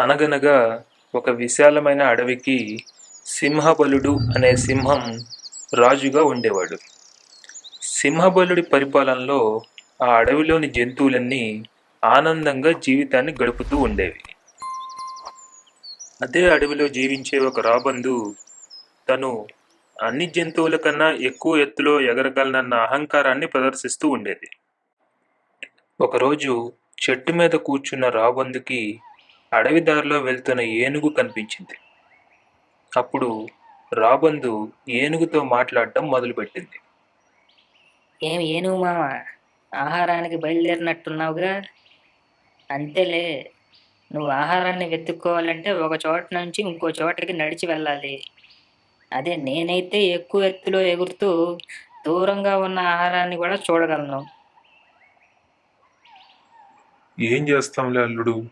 అనగనగా ఒక విశాలమైన అడవికి సింహబలుడు అనే సింహం రాజుగా ఉండేవాడు. సింహబలుడి పరిపాలనలో ఆ అడవిలోని జంతువులన్నీ ఆనందంగా జీవితాన్ని గడుపుతూ ఉండేవి. అదే అడవిలో జీవించే ఒక రాబందు తను అన్ని జంతువుల కన్నా ఎక్కువ ఎత్తులో ఎగరగలనన్న అహంకారాన్ని ప్రదర్శిస్తూ ఉండేది. ఒకరోజు చెట్టు మీద కూర్చున్న రాబందుకి అడవి దారిలో వెళ్తున్న ఏనుగు కనిపించింది. అప్పుడు రాబందు ఏనుగుతో మాట్లాడటం మొదలుపెట్టింది. ఏం ఏనుగు మామ ఆహారానికి బయలుదేరినట్టున్నావుగా? అంతేలే నువ్వు ఆహారాన్ని వెతుక్కోవాలంటే ఒక చోట నుంచి ఇంకో చోటకి నడిచి వెళ్ళాలి. అదే నేనైతే ఎక్కువ ఎత్తులో ఎగురుతూ దూరంగా ఉన్న ఆహారాన్ని కూడా చూడగలను. ఏం చేస్తాంలే అల్లుడు?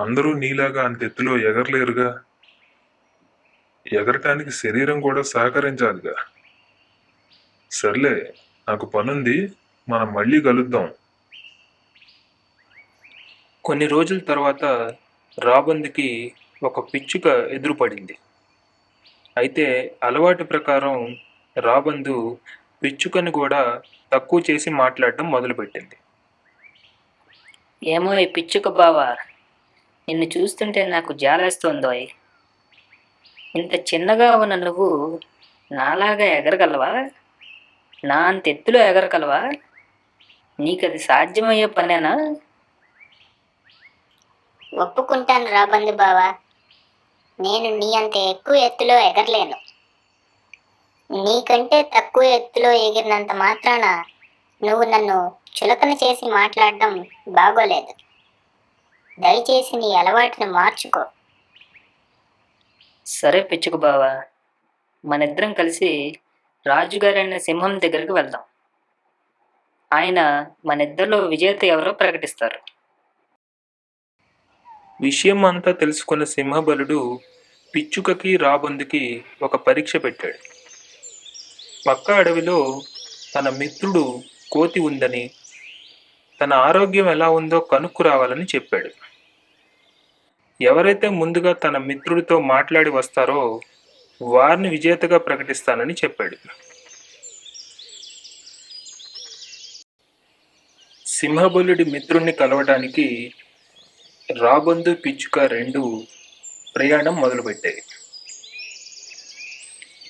అందరూ నీలాగా అంత ఎత్తులో ఎగరలేరుగా. ఎగరటానికి శరీరం కూడా సహకరించాలిగా. సర్లే నాకు పనుంది మనం మళ్ళీ కలుద్దాం. కొన్ని రోజుల తర్వాత రాబందుకి ఒక పిచ్చుక ఎదురుపడింది. అయితే అలవాటు ప్రకారం రాబందు పిచ్చుకని కూడా తక్కువ చేసి మాట్లాడటం మొదలుపెట్టింది. ఏమో ఈ పిచ్చుక బావా. నిన్ను చూస్తుంటే నాకు జాలేస్తోందో ఇంత చిన్నగా ఉన్న నువ్వు నాలాగా ఎగరగలవా? నా అంత ఎత్తులో ఎగరగలవా? నీకు అది సాధ్యమయ్యే పనేనా? ఒప్పుకుంటాను రాబందు బావా. నేను నీ అంత ఎక్కువ ఎత్తులో ఎగరలేను. నీకంటే తక్కువ ఎత్తులో ఎగిరినంత మాత్రాన నువ్వు నన్ను చులకన చేసి మాట్లాడడం బాగోలేదు. దయచేసి నీ అలవాటుని మార్చుకో. సరే పిచ్చుక బావా మనిద్దరం కలిసి రాజుగారి అనే సింహం దగ్గరికి వెళ్దాం. ఆయన మనిద్దరిలో విజేత ఎవరో ప్రకటిస్తారు. విషయం అంతా తెలుసుకున్న సింహబలుడు పిచ్చుకకి రాబందుకి ఒక పరీక్ష పెట్టాడు. పక్క అడవిలో తన మిత్రుడు కోతి ఉందని తన ఆరోగ్యం ఎలా ఉందో కనుక్కు రావాలని చెప్పాడు. ఎవరైతే ముందుగా తన మిత్రుడితో మాట్లాడి వస్తారో వారిని విజేతగా ప్రకటిస్తానని చెప్పాడు. సింహబలుడి మిత్రుణ్ణి కలవడానికి రాబందు పిచ్చుక రెండు ప్రయాణం మొదలుపెట్టాయి.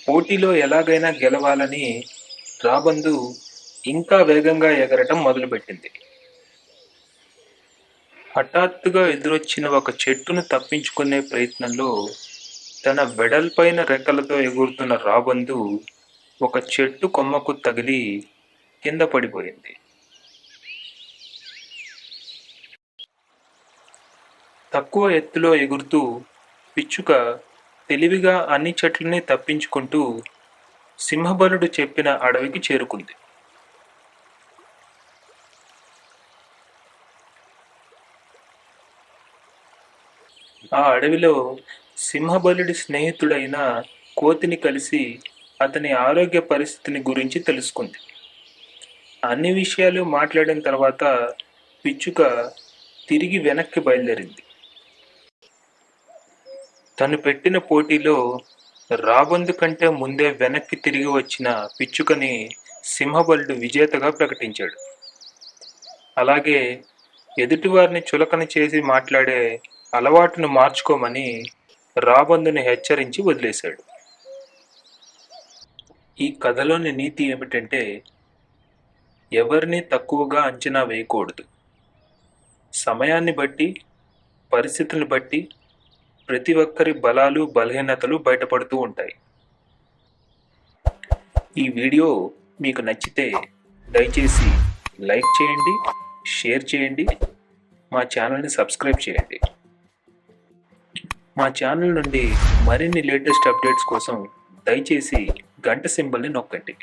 పోటీలో ఎలాగైనా గెలవాలని రాబందు ఇంకా వేగంగా ఎగరటం మొదలుపెట్టింది. హఠాత్తుగా ఎదురొచ్చిన ఒక చెట్టును తప్పించుకునే ప్రయత్నంలో తన వెడల్పైన రెక్కలతో ఎగురుతున్న రాబందు ఒక చెట్టు కొమ్మకు తగిలి కింద పడిపోయింది. తక్కువ ఎత్తులో ఎగురుతూ పిచ్చుక తెలివిగా అన్ని చెట్లని తప్పించుకుంటూ సింహబలుడు చెప్పిన అడవికి చేరుకుంది. ఆ అడవిలో సింహబలుడి స్నేహితుడైన కోతిని కలిసి అతని ఆరోగ్య పరిస్థితిని గురించి తెలుసుకుంది. అన్ని విషయాలు మాట్లాడిన తర్వాత పిచ్చుక తిరిగి వెనక్కి బయలుదేరింది. తను పెట్టిన పోటీలో రాబందు కంటే ముందే వెనక్కి తిరిగి వచ్చిన పిచ్చుకని సింహబలుడు విజేతగా ప్రకటించాడు. అలాగే ఎదుటివారిని చులకన చేసి మాట్లాడే అలవాటును మార్చుకోమని రాబందుని హెచ్చరించి వదిలేశాడు. ఈ కథలోని నీతి ఏమిటంటే ఎవరిని తక్కువగా అంచనా వేయకూడదు. సమయాన్ని బట్టి పరిస్థితులను బట్టి ప్రతి ఒక్కరి బలాలు బలహీనతలు బయటపడుతూ ఉంటాయి. ఈ వీడియో మీకు నచ్చితే దయచేసి లైక్ చేయండి షేర్ చేయండి మా ఛానల్ని సబ్స్క్రైబ్ చేయండి. మా ఛానల్ నుండి మరిన్ని లేటెస్ట్ అప్డేట్స్ కోసం దయచేసి గంట సింబల్ని నొక్కండి.